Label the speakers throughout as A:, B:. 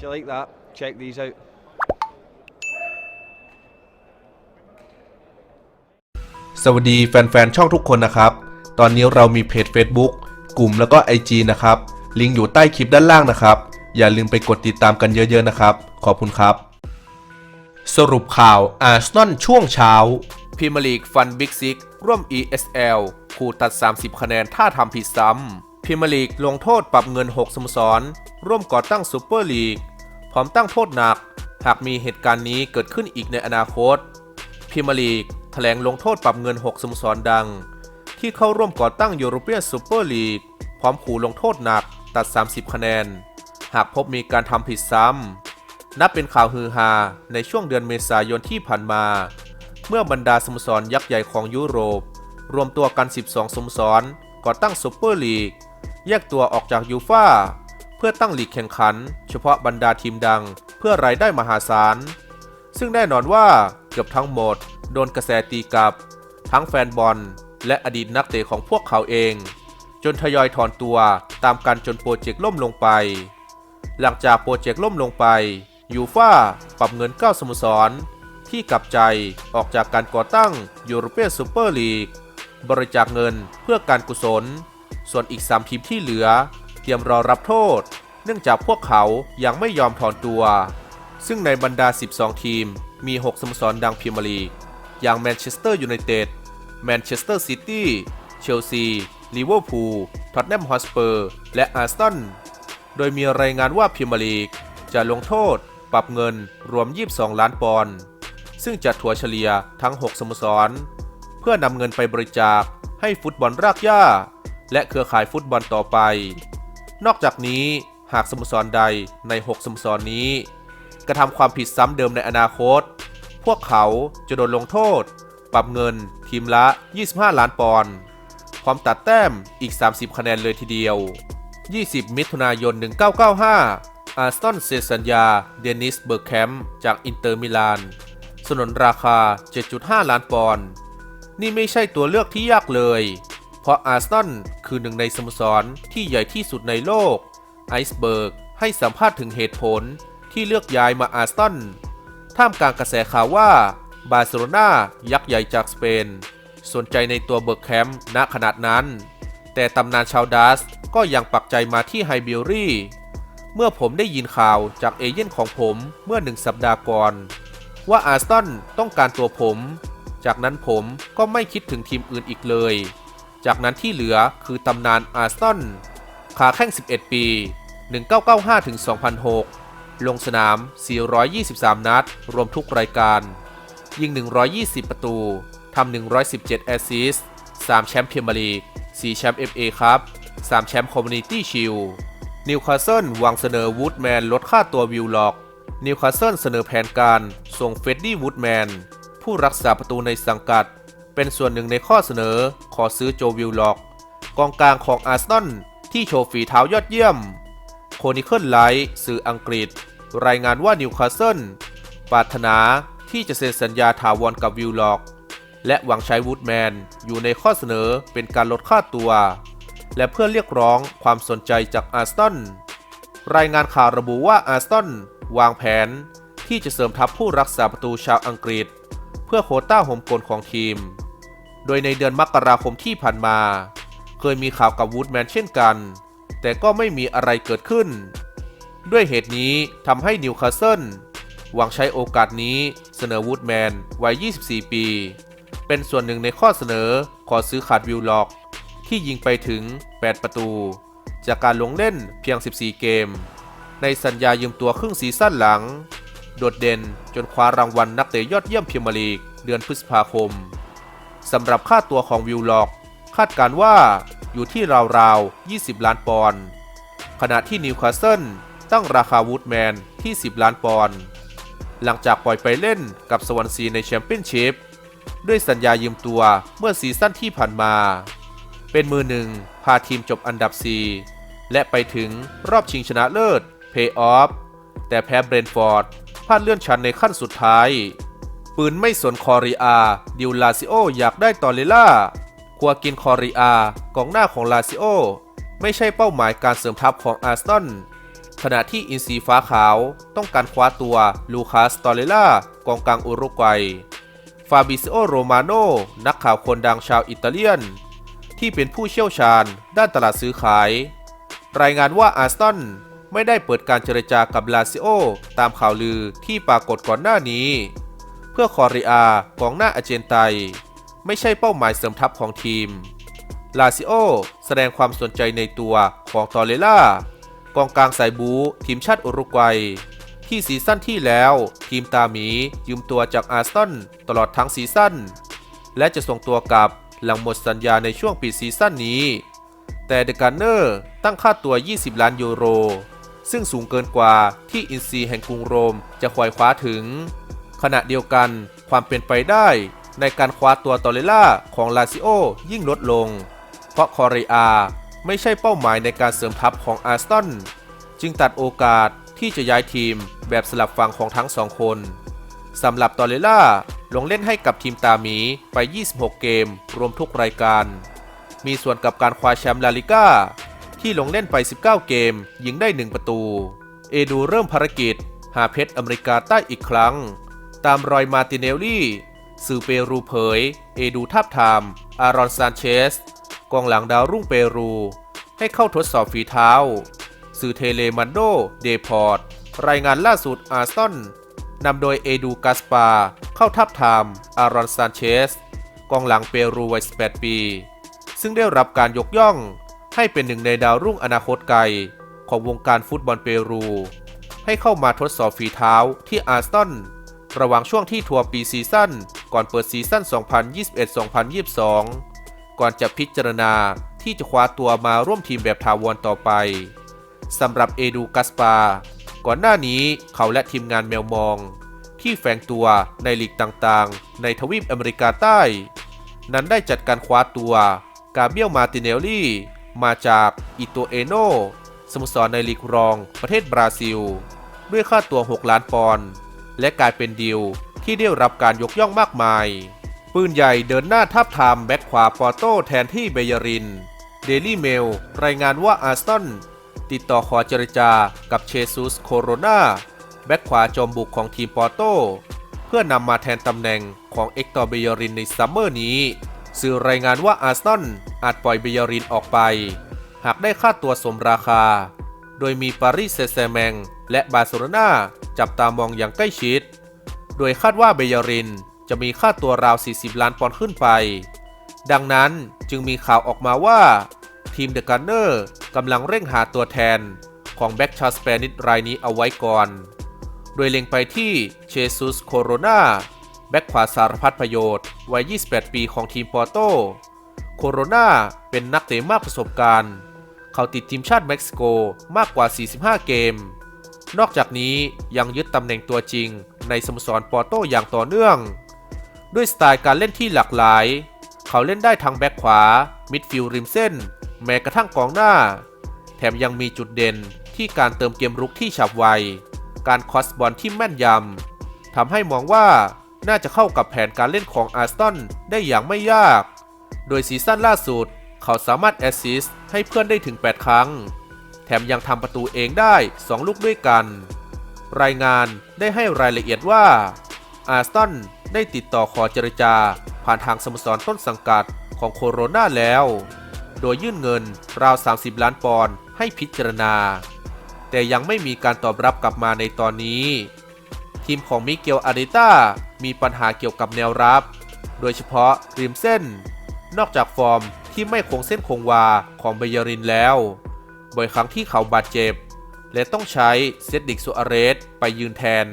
A: If you like that, check these out.
B: สวัสดีแฟนๆ ช่องทุกคนนะครับ ตอนนี้เรามีเพจ Facebook กลุ่มแล้วก็ IG นะครับ ลิงก์อยู่ใต้คลิปด้านล่างนะครับ อย่าลืมไปกดติดตามกันเยอะๆนะครับ ขอบคุณครับ สรุปข่าวอาร์เซนอลช่วงเช้าพรีเมียร์ลีกฟันบิ๊กซิกร่วม ESL คู่ตัด 30 คะแนนถ้าทำผิดซ้ำพรีเมียร์ลีกลงโทษปรับเงิน 6สโมสรร่วมก่อตั้งซูเปอร์ลีก พร้อมตั้งโทษหนัก หากมีเหตุการณ์นี้เกิดขึ้นอีกในอนาคตพรีเมียร์ลีกแถลงลงโทษปรับเงิน 6สโมสรดัง ที่เข้าร่วมก่อตั้งยูโรเปียนซูเปอร์ลีกพร้อมขู่ลงโทษหนักตัด 30 คะแนน หากพบมีการทำผิดซ้ำ นับเป็นข่าวฮือฮาในช่วงเดือนเมษายนที่ผ่านมา เมื่อบรรดาสโมสรยักษ์ใหญ่ของยุโรป รวมตัวกัน 12สโมสรก่อตั้งซูเปอร์ลีก แยกตัวออกจากยูฟ่า เพื่อตั้งลีกแข่งขัน เฉพาะบรรดาทีมดัง เพื่อรายได้มหาศาล ซึ่งแน่นอนว่าเกือบทั้งหมด โดนกระแสตีกลับ ทั้งแฟนบอล และอดีตนักเตะของพวกเขาเอง จนทยอยถอนตัวตามกันจนโปรเจกต์ล่มลงไป หลังจากโปรเจกต์ล่มลงไปยูฟ่าปรับเงิน 9 สโมสร ที่กลับใจออกจากการก่อตั้งยูโรเปียนซูเปอร์ลีกบริจาคเงินเพื่อการกุศล ส่วนอีก 3 ทีมที่เหลือ เตรียมรอรับโทษ เนื่องจากพวกเขายังไม่ยอมถอนตัว ซึ่งในบรรดา 12 ทีมมี 6สโมสรดังพรีเมียร์ลีก อย่างแมนเชสเตอร์ยูไนเต็ด แมนเชสเตอร์ซิตี้ เชลซี ลิเวอร์พูล ท็อตแนมฮอสเปอร์ และอาร์เซนอลโดยมีรายงานว่าพรีเมียร์ลีกจะลงโทษ ปรับเงินรวม 22 ล้านปอนด์ ซึ่งจะถัวเฉลี่ยทั้ง 6สโมสร เพื่อนำเงินไปบริจาคให้ฟุตบอลรากหญ้า และเครือข่ายฟุตบอลต่อไป นอกจากนี้หากสโมสรใดใน 6สโมสรนี้ กระทำความผิดซ้ำเดิมในอนาคต พวกเขาจะโดนลงโทษ ปรับเงินทีมละ 25 ล้านปอนด์พร้อมตัดแต้มอีก 30 คะแนนเลยทีเดียว 20 มิถุนายน 1995 อาร์สตันเซ็นสัญญา เดนิส เบิร์กแคมป์จากอินเตอร์มิลาน สนนราคา 7.5 ล้านปอนด์ นี่ไม่ใช่ตัวเลือกที่ยากเลย เพราะอาร์เซนอลคือหนึ่งในสโมสรที่ใหญ่ที่สุดในโลก ไอซ์เบิร์กให้สัมภาษณ์ถึงเหตุผลที่เลือกย้ายมาอาร์เซนอลท่ามกลางกระแสข่าวว่า บาร์เซโลนายักษ์ใหญ่จากสเปน สนใจในตัวเบิร์กแคมป์ณขนาดนั้น แต่ตำนานชาวดัสก็ยังปักใจมาที่ไฮบิลรี่เมื่อผมได้ยินข่าวจากเอเย่นของผมเมื่อหนึ่งสัปดาห์ก่อน ว่าอาร์เซนอลต้องการตัวผม จากนั้นผมก็ไม่คิดถึงทีมอื่นอีกเลย จากนั้นที่เหลือคือตำนานอาร์ซอลขาแข้ง 11 ปี 1995-2006 ลงสนาม 423 นัด รวมทุกรายการ ยิง 120 ประตู ทำ 117 แอสซิสต์3แชมป์เมียร์ลีก 4 แชมป์ FA ครับ 3 แชมป์คอมมูนิตี้ชิลนิวคาสเซิลวางเสนอวูดแมนลดค่าตัววิลล็อก นิวคาสเซิลเสนอแผนการ ส่งเฟดดี้วูดแมน ผู้รักษาประตูในสังกัด เป็นส่วนหนึ่งในข้อเสนอขอซื้อโจวิลล็อก กองกลางของอาร์เซนอลที่โชว์ฝีเท้ายอดเยี่ยม โคนิเคิลไลท์สื่ออังกฤษ รายงานว่านิวคาสเซิลปรารถนาที่จะเซ็นสัญญาถาวรกับวิลล็อก และหวังใช้วูดแมนอยู่ในข้อเสนอเป็นการลดค่าตัว และเพื่อเรียกร้องความสนใจจากอาร์เซนอลรายงานข่าวระบุว่าอาร์เซนอลวางแผนที่จะเสริมทัพผู้รักษาประตูชาวอังกฤษ พื่อโคต้าโฮมโกลของทีม โดยในเดือนมกราคมที่ผ่านมา เคยมีข่าวกับวูดแมนเช่นกัน แต่ก็ไม่มีอะไรเกิดขึ้น ด้วยเหตุนี้ทำให้นิวคาสเซิลหวังใช้โอกาสนี้เสนอวูดแมนวัย 24 ปี เป็นส่วนหนึ่งในข้อเสนอขอซื้อขาดวิลล็อก ที่ยิงไปถึง 8 ประตู จากการลงเล่นเพียง 14 เกม ในสัญญายืมตัวครึ่งซีซั่นหลัง โดดเด่นจนคว้ารางวัลนักเตะยอดเยี่ยมพรีเมียร์ลีก เดือนพฤษภาคมสำหรับค่าตัวของวิลล็อก คาดการว่าอยู่ที่ราวๆ 20 ล้านปอนด์ขณะที่นิวคาสเซิลตั้งราคาวูดแมนที่ 10 ล้านปอนด์หลังจากปล่อยไปเล่นกับสวอนซีในแชมเปี้ยนชิพด้วยสัญญายืมตัวเมื่อซีซั่นที่ผ่านมา เป็นมือหนึ่งพาทีมจบอันดับ 4 และไปถึงรอบชิงชนะเลิศเพย์ออฟแต่แพ้เบรนฟอร์ดาดเลื่อนชั้นในขั้นสุดท้าย ปืนไม่สนคอริอา ดิวลาซิโออยากได้ตอเลล่าควากินคอริอา กองหน้าของลาซิโอ ไม่ใช่เป้าหมายการเสริมทัพของอาร์เซนขณะที่อินซีฟ้าขาวต้องการคว้าตัวลูคัสตอเรล่ากองกลางอุรุกวัย ฟาบิซิโอโรมาโนนักข่าวคนดังชาวอิตาเลียน ที่เป็นผู้เชี่ยวชาญด้านตลาดซื้อขาย รายงานว่าอาร์สตัน ไม่ได้เปิดการเจรจากับลาซิโอ ตามข่าวลือที่ปรากฏก่อนหน้านี้ เพื่อคอริอากองหน้าอาเจนไต ไม่ใช่เป้าหมายเสริมทัพของทีม ลาซิโอ แสดงความสนใจในตัวของตอเรล่ากองกลางสายบูทีมชาติอุรุกวัย ที่ซีซั่นที่แล้ว ทีมตาหมียืมตัวจากอาร์สตันตลอดทั้งซีซั่นและจะส่งตัวกลับหลังหมดสัญญาในช่วงปิดซีซั่นนี้ แต่เดการเนอร์ตั้งค่าตัว 20 ล้านยูโร ซึ่งสูงเกินกว่าที่อินซีแห่งกรุงโรมจะควายคว้าถึง ขณะเดียวกันความเป็นไปได้ ในการคว้าตัวตอเรล่าของลาซิโอยิ่งลดลง เพราะคอริอาไม่ใช่เป้าหมายในการเสริมทัพของอาร์สตันจึงตัดโอกาสที่จะย้ายทีมแบบสลับฝั่งของทั้งสองคนสำหรับตอเรล่าลงเล่นให้กับทีมตาหมีไป 26 เกม รวมทุกรายการ มีส่วนกับการคว้าแชมป์ลาลิก้า ที่ลงเล่นไป 19 เกม ยิงได้ 1 ประตู เอดูเริ่มภารกิจ หาเพชรอเมริกาใต้อีกครั้ง ตามรอยมาติเนลลี่ สื่อเปรูเผย เอดูทับทาม อารอนซานเชส กองหลังดาวรุ่งเปรู ให้เข้าทดสอบฝีเท้า สื่อเทเลมันโด เดพอร์ต รายงานล่าสุดอาร์ซอนนำโดยเอดูกาสปา เข้าทับทาม อารอนซานเชส กองหลังเปรูวัย18ปี ซึ่งได้รับการยกย่อง ให้เป็นหนึ่งในดาวรุ่งอนาคตไกล ของวงการฟุตบอลเปรู ให้เข้ามาทดสอบฝีเท้าที่อาร์สตันระหว่างช่วงที่ทัวร์ปีซีซั่นก่อนเปิดซีซั่น 2021-2022 ก่อนจะพิจารณาที่จะคว้าตัวมาร่วมทีมแบบถาวรต่อไปสำหรับเอดูกัสปา ก่อนหน้านี้เขาและทีมงานแมวมอง ที่แฝงตัวในลีกต่างๆ ในทวีปอเมริกาใต้ นั้นได้จัดการคว้าตัวกาเบียลมาติเนลลี่ มาจากอิโตเอโนสโมสรในลีกรองประเทศบราซิล ด้วยค่าตัว 6 ล้านปอนด์และกลายเป็นดีลที่ได้รับการยกย่องมากมาย ปืนใหญ่เดินหน้าทับทามแบ็คขวาปอร์โต้แทนที่เบยริน เดลี่เมล รายงานว่าอาร์สตันติดต่อขอเจรจากับเชซุสโคโรนาแบ็คขวาจอมบุกของทีมปอร์โตเพื่อนำมาแทนตำแหน่งของเอ็กตอร์เบยรินในซัมเมอร์นี้ สื่อรายงานว่าอาร์สตันอาจปล่อยเบยรินออกไป หากได้ค่าตัวสมราคา โดยมีปารีสเซแซแมง และบาร์เซโลนาจับตามองอย่างใกล้ชิด โดยคาดว่าเบยรินจะมีค่าตัวราว 40 ล้านปอนด์ขึ้นไป ดังนั้นจึงมีข่าวออกมาว่า ทีมเดอะกันเนอร์กำลังเร่งหาตัวแทนของแบ็กชาสเปนิดรายนี้เอาไว้ก่อน โดยเล็งไปที่เชซุสโคโรนา แบ็กขวาสารพัดประโยชน์ วัย 28 ปีของทีมปอร์โต โคโรนาเป็นนักเตะมากประสบการณ์ เขาติดทีมชาติเม็กซิโกมากกว่า 45 เกม นอกจากนี้ยังยึดตำแหน่งตัวจริงในสโมสรปอร์โตอย่างต่อเนื่อง ด้วยสไตล์การเล่นที่หลากหลาย เขาเล่นได้ทั้งแบ็คขวา มิดฟิลด์ริมเส้น แม้กระทั่งกองหน้า แถมยังมีจุดเด่นที่การเติมเกมรุกที่ฉับไว การคอสบอลที่แม่นยำทำให้มองว่า น่าจะเข้ากับแผนการเล่นของอาร์สตันได้อย่างไม่ยาก โดยซีซั่นล่าสุด เขาสามารถแอสซิสต์ให้เพื่อนได้ถึง 8 ครั้ง แถมยังทำประตูเองได้ 2 ลูกด้วยกัน รายงานได้ให้รายละเอียดว่า อาร์สตันได้ติดต่อขอเจรจา ผ่านทางสโมสรต้นสังกัดของโคโรนาแล้ว โดยยื่นเงินราว 30 ล้านปอนด์ให้พิจารณา แต่ยังไม่มีการตอบรับกลับมาในตอนนี้ ทีมของมิเกลอาริต้า มีปัญหาเกี่ยวกับแนวรับ โดยเฉพาะริมเส้น นอกจากฟอร์มที่ไม่คงเส้นคงวาของเบยรินแล้ว บ่อยครั้งที่เขาบาดเจ็บ และต้องใช้เซดดิกสุอาเรสไปยืนแทน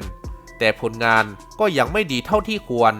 B: แต่ผลงานก็ยังไม่ดีเท่าที่ควร